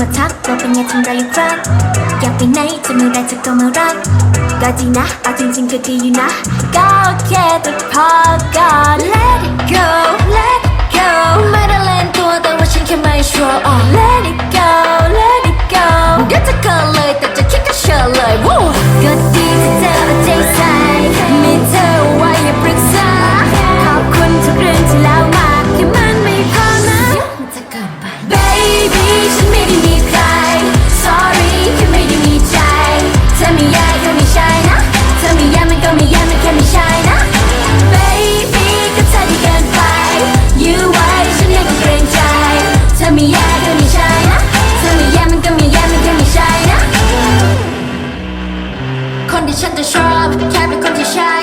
มาทักเราเป็นไงทำไรอครับ อยากไปไหนจะเม่อไรจะก็มารักก็ดีนะเอาจริงๆก็ดีอยู่นะ ก็แค่แต่พอก็ let it go let ฉันจะชอบแค่เป็นคนที่ใช่